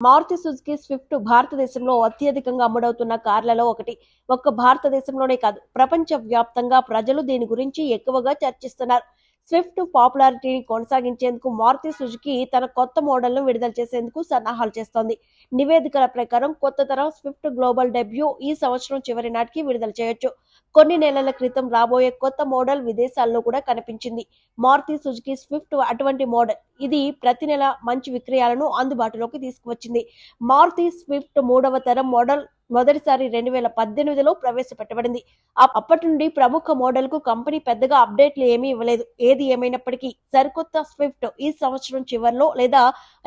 Maruti Suzuki Swift భారతదేశంలో అత్యధికంగా అమ్ముడవుతున్న కార్లలో ఒకటి. ఒక్క భారతదేశంలోనే కాదు ప్రపంచ వ్యాప్తంగా ప్రజలు దీని గురించి ఎక్కువగా చర్చిస్తున్నారు. స్విఫ్ట్ పాపులారిటీని కొనసాగించేందుకు మారుతి సుజుకి తన కొత్త మోడల్ను విడుదల చేసేందుకు సన్నాహాలు చేస్తోంది. నివేదికల ప్రకారం కొత్త తరం స్విఫ్ట్ గ్లోబల్ డెబ్యూ ఈ సంవత్సరం చివరి నాటికి విడుదల చేయొచ్చు. కొన్ని నెలల క్రితం రాబోయే కొత్త మోడల్ విదేశాల్లో కూడా కనిపించింది. మారుతి సుజుకి స్విఫ్ట్ అటువంటి మోడల్ ఇది ప్రతి నెల మంచి విక్రయాలను అందుబాటులోకి తీసుకువచ్చింది. మారుతి స్విఫ్ట్ మూడవ తరం మోడల్ మొదటిసారి రెండు వేల పద్దెనిమిదిలో ప్రవేశపెట్టబడింది. అప్పటి నుండి ప్రముఖ మోడల్కు కంపెనీ పెద్దగా అప్డేట్లు ఏమీ ఇవ్వలేదు. ఏది ఏమైనప్పటికీ సరికొత్త స్విఫ్ట్ ఈ సంవత్సరం చివరిలో లేదా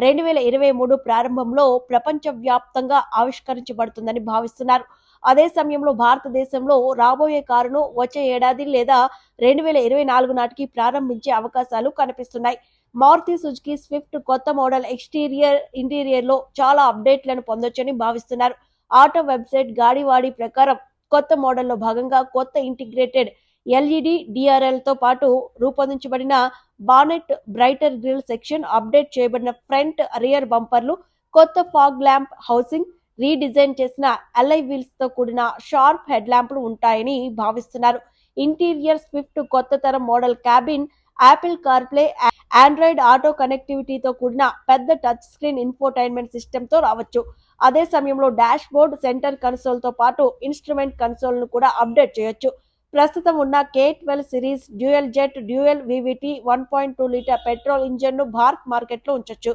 రెండు వేల ఇరవై మూడు ప్రారంభంలో ప్రపంచవ్యాప్తంగా ఆవిష్కరించబడుతుందని భావిస్తున్నారు. అదే సమయంలో భారతదేశంలో రాబోయే కారును వచ్చే ఏడాది లేదా రెండు వేల ఇరవై నాలుగు నాటికి ప్రారంభించే అవకాశాలు కనిపిస్తున్నాయి. మారుతి సుజుకి స్విఫ్ట్ కొత్త మోడల్ ఎక్స్టీరియర్ ఇంటీరియర్లో చాలా అప్డేట్లను పొందొచ్చని భావిస్తున్నారు. ఆటో వెబ్సైట్ గాడివాడి ప్రకారం కొత్త మోడల్లో భాగంగా కొత్త ఇంటిగ్రేటెడ్ ఎల్ఈడి డిఆర్ఎల్తో పాటు రూపొందించబడిన bonnet brighter grille section update చేయబడిన ఫ్రంట్ రియర్ బంపర్లు కొత్త ఫాగ్ ల్యాంప్ హౌసింగ్ రీడిజైన్ చేసిన ఎల్ఐ వీల్స్తో కూడిన షార్ప్ హెడ్ ల్యాంపులు ఉంటాయని భావిస్తున్నారు. ఇంటీరియర్ స్విఫ్ట్ కొత్త తరం model cabin Apple CarPlay Android Auto కనెక్టివిటీతో కూడిన పెద్ద టచ్ స్క్రీన్ ఇన్ఫోటైన్మెంట్ సిస్టమ్తో రావచ్చు. అదే సమయంలో డాష్ బోర్డ్ సెంటర్ కన్సోల్తో పాటు ఇన్స్ట్రుమెంట్ కన్సోల్ను కూడా అప్డేట్ చేయొచ్చు. ప్రస్తుతం ఉన్న K twelve series dual jet dual VVT one point two litre petrol ఇంజన్ను Bharat ఉంచవచ్చు ఉంచొచ్చు.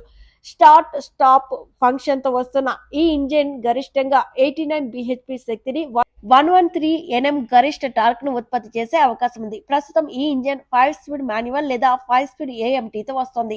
స్టార్ట్ స్టాప్ ఫంక్షన్తో వస్తున్న ఈ ఇంజిన్ గరిష్టంగా ఎయిటీ నైన్ బిహెచ్పి శక్తిని వన్ వన్ త్రీ ఎన్ఎం గరిష్ట టార్క్ను ఉత్పత్తి చేసే అవకాశం ఉంది. ప్రస్తుతం ఈ ఇంజిన్ ఫైవ్ స్పీడ్ మాన్యువల్ లేదా ఫైవ్ స్పీడ్ ఏఎంటీతో వస్తుంది వస్తోంది.